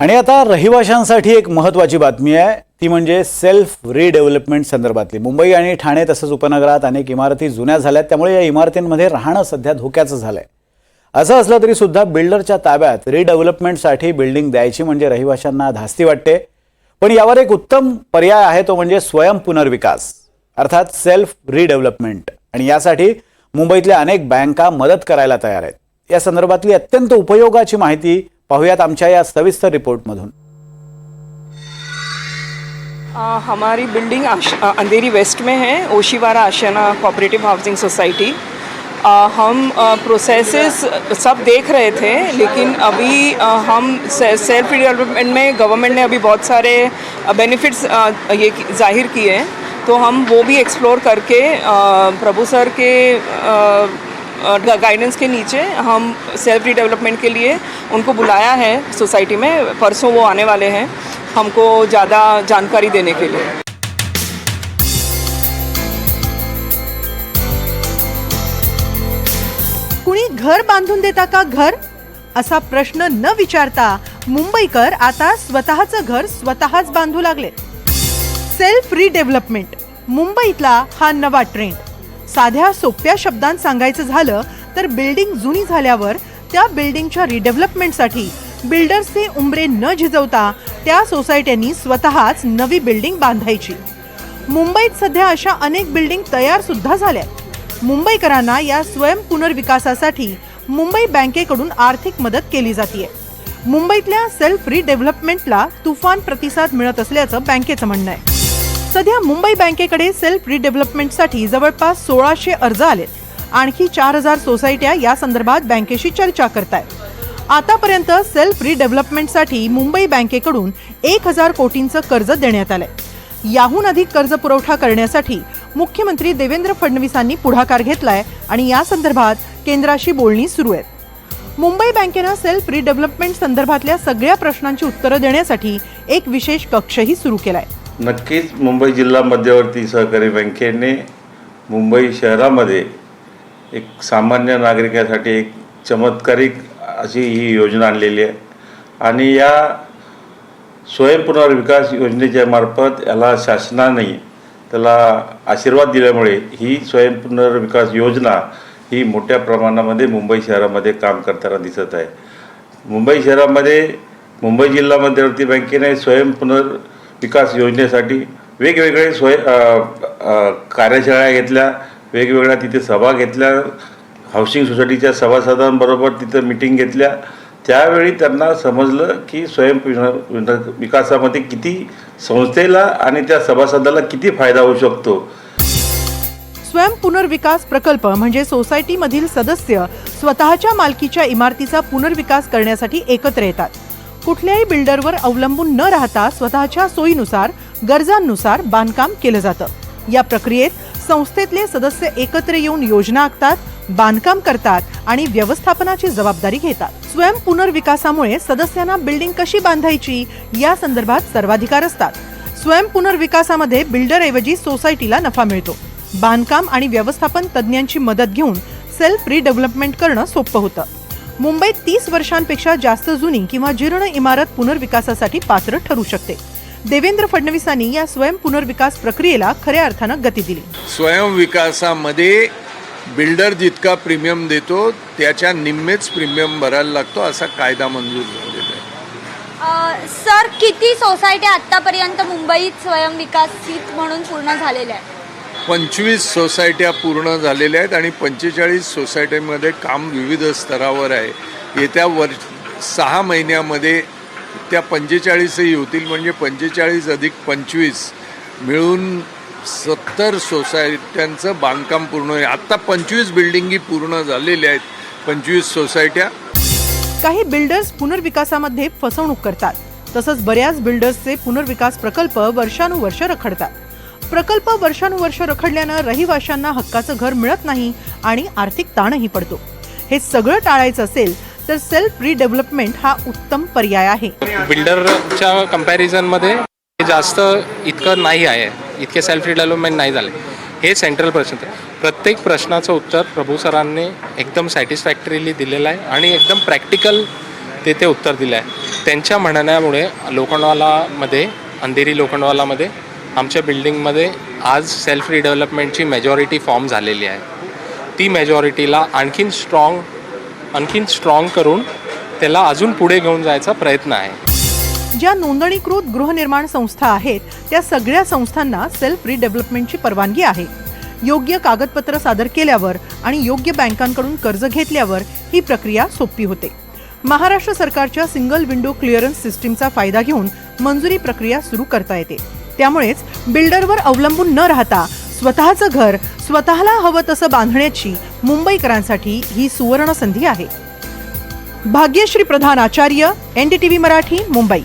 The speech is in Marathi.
आणि आता रहिवाशांसाठी एक महत्त्वाची बातमी आहे. ती म्हणजे सेल्फ रिडेव्हलपमेंट संदर्भातली. मुंबई आणि ठाणे तसंच उपनगरात अनेक इमारती जुन्या झाल्यात. त्यामुळे या इमारतींमध्ये राहणं सध्या धोक्याचं झालंय. असं असलं तरी सुद्धा बिल्डरच्या ताब्यात रिडेव्हलपमेंटसाठी बिल्डिंग द्यायची म्हणजे रहिवाशांना धास्ती वाटते. पण यावर एक उत्तम पर्याय आहे तो म्हणजे स्वयं पुनर्विकास अर्थात सेल्फ रिडेव्हलपमेंट. आणि यासाठी मुंबईतल्या अनेक बँका मदत करायला तयार आहेत. या संदर्भातली अत्यंत उपयोगाची माहिती पाहूयात आमच्या या सविस्तर रिपोर्टमधून. आ, हमारी बिल्डिंग अंधेरी वेस्ट में है Oshiwara Ashiyana cooperative housing society आ, हम प्रोसेसेस सब देख रहे थे लेकिन अभी आ, हम से, सेल्फ डेवलपमेंट में गवर्नमेंट ने अभी बहुत सारे बेनिफिट्स ये ज़ाहिर किए हैं। तो हम वो भी एक्सप्लोर करके आ, प्रभु सर के गाइडेंस के नीचे हम सेल्फ रिडेवलपमेंट के लिए उनको बुलाया है सोसाइटी में। परसों वो आने वाले हैं हमको ज़्यादा जानकारी देने के लिए। कुणी घर बांधून देता का घर? असा प्रश्न न विचारता मुंबईकर आता स्वतःचं घर स्वतःच बांधू लागले. सेल्फ रिडेव्हलपमेंट मुंबईतला हा नवा ट्रेंड साध्या सोप्या शब्दांत सांगायचं झालं तर बिल्डिंग जुनी झाल्यावर त्या बिल्डिंगच्या रिडेव्हलपमेंटसाठी बिल्डर्सचे उंबरे न झिजवता त्या सोसायट्यांनी स्वतःच नवी बिल्डिंग बांधायची. मुंबईत सध्या अशा अनेक बिल्डिंग तयार सुद्धा झाल्यात. मुंबईकरांना या स्वयं पुनर्विकासासाठी मुंबई बँकेकडून आर्थिक मदत केली जाते मुंबईतल्या सेल्फ रिडेव्हलपमेंटला तुफान प्रतिसाद मिळत असल्याचं बँकेचं म्हणणं आहे. सध्या मुंबई बँकेकडे सेल्फ रिडेव्हलपमेंटसाठी जवळपास सोळाशे अर्ज आलेत. आणखी चार हजार सोसायट्या या संदर्भात बँकेशी चर्चा करतायत. आतापर्यंत सेल्फ रिडेव्हलपमेंटसाठी मुंबई बँकेकडून एक हजार कोटींचं कर्ज देण्यात आलंय. याहून अधिक कर्ज पुरवठा करण्यासाठी मुख्यमंत्री देवेंद्र फडणवीसांनी पुढाकार घेतलाय आणि या संदर्भात केंद्राशी बोलणी सुरू आहेत मुंबई बँकेनं सेल्फ रिडेव्हलपमेंट संदर्भातल्या सगळ्या प्रश्नांची उत्तरं देण्यासाठी एक विशेष कक्षही सुरू केलाय. नक्कीच मुंबई जिल्हा मध्यवर्ती सहकारी बँकेने मुंबई शहरामध्ये एक सामान्य नागरिकासाठी एक चमत्कारिक अशी ही योजना आणलेली आहे. आणि या स्वयंपुनर्विकास योजनेच्या मार्फत याला शासनाने त्याला आशीर्वाद दिल्यामुळे ही स्वयंपुनर्विकास योजना ही मोठ्या प्रमाणामध्ये मुंबई शहरामध्ये काम करताना दिसत आहे. मुंबई शहरामध्ये मुंबई जिल्हा मध्यवर्ती बँकेने स्वयं विकास योजनेसाठी वेगवेगळे सोय कार्यशाळा घेतल्या वेगवेगळ्या तिथे सभा घेतल्या हाऊसिंग सोसायटीच्या सभासदांबरोबर तिथं मिटिंग घेतल्या. त्यावेळी त्यांना समजलं की स्वयं विकासामध्ये किती संस्थेला आणि त्या सभासदाला किती फायदा होऊ शकतो. स्वयं पुनर्विकास प्रकल्प म्हणजे सोसायटीमधील सदस्य स्वतःच्या मालकीच्या इमारतीचा पुनर्विकास करण्यासाठी एकत्र येतात. कुठल्याही बिल्डरवर अवलंबून न राहता स्वतःच्या सोयीनुसार गरजांनुसार बांधकाम केलं जातं. या प्रक्रियेत संस्थेतले सदस्य एकत्र येऊन योजना आखतात बांधकाम करतात आणि व्यवस्थापनाची जबाबदारी घेतात. स्वयं पुनर्विकासामुळे सदस्यांना बिल्डिंग कशी बांधायची या संदर्भात सर्वाधिकार असतात. स्वयं पुनर्विकासामध्ये बिल्डरऐवजी सोसायटीला नफा मिळतो. बांधकाम आणि व्यवस्थापन तज्ज्ञांची मदत घेऊन सेल्फ रिडेव्हलपमेंट करणं सोपं होतं. मुंबईत तीस वर्षांपेक्षा जास्त जुनी किंवा जीर्ण इमारत पुनर्विकासासाठी पात्र ठरू शकते. देवेंद्र फडणवीसांनी या स्वयं पुनर्विकास प्रक्रियेला खऱ्या अर्थानं गती दिली. स्वयं विकासामध्ये बिल्डर जितका प्रीमियम देतो त्याच्या निम्मेच प्रीमियम भरायला लागतो असा कायदा मंजूर झालेला आहे सर किती सोसायटी आतापर्यंत मुंबईत स्वयंविकासित म्हणून पूर्ण झालेल्या आहेत? पंचवीस सोसायट्या पूर्ण झालेल्या आहेत आणि पंचेचाळीस सोसायटीमध्ये काम विविध स्तरावर आहे. येत्या वर्ष सहा महिन्यामध्ये त्या पंचेचाळीसही होतील म्हणजे पंचेचाळीस अधिक पंचवीस मिळून सत्तर सोसायट्यांचं बांधकाम पूर्ण आहे आत्ता पंचवीस बिल्डिंगी पूर्ण झालेल्या आहेत. पंचवीस सोसायट्या. काही बिल्डर्स पुनर्विकासामध्ये फसवणूक करतात. तसंच बऱ्याच बिल्डर्सचे पुनर्विकास प्रकल्प वर्षानुवर्ष रखडतात. प्रकल्प वर्षानुवर्ष रखडल्यानं रहिवाशांना हक्काचं घर मिळत नाही आणि आर्थिक ताणही पडतो. हे सगळं टाळायचं असेल तर सेल्फ रिडेव्हलपमेंट हा उत्तम पर्याय आहे. बिल्डरच्या कम्पॅरिझनमध्ये हे जास्त इतकं नाही आहे. इतके सेल्फ रिडेव्हलपमेंट नाही झाले. हे सेंट्रल प्रश्न आहे. प्रत्येक प्रश्नाचं उत्तर प्रभू सरांनी एकदम सॅटिस्फॅक्टरीली दिलेलं आहे आणि एकदम प्रॅक्टिकल ते ते उत्तर दिलं आहे. त्यांच्या म्हणण्यामुळे लोखंडवालामध्ये अंधेरी लोखंडवालामध्ये आमच्या बिल्डिंगमध्ये आज सेल्फ रिडेव्हलपमेंटची मेजॉरिटी फॉर्म झालेली आहे. ती मेजॉरिटीला आणखीन स्ट्रॉंग आणखीन स्ट्रॉंग करून त्याला अजून पुढे घेऊन जायचा प्रयत्न आहे. ज्या नोंदणीकृत गृहनिर्माण संस्था आहेत त्या सगळ्या संस्थांना सेल्फ रिडेव्हलपमेंटची परवानगी आहे. योग्य कागदपत्र सादर केल्यावर आणि योग्य बँकांकडून कर्ज घेतल्यावर ही प्रक्रिया सोपी होते. महाराष्ट्र सरकारच्या सिंगल विंडो क्लिअरन्स सिस्टीमचा फायदा घेऊन मंजुरी प्रक्रिया सुरू करता येते. त्यामुळेच बिल्डरवर अवलंबून न राहता स्वतःचं घर स्वतःला हवं तसं बांधण्याची मुंबईकरांसाठी ही सुवर्ण संधी आहे. भाग्यश्री प्रधान आचार्य एनडीटीव्ही मराठी मुंबई.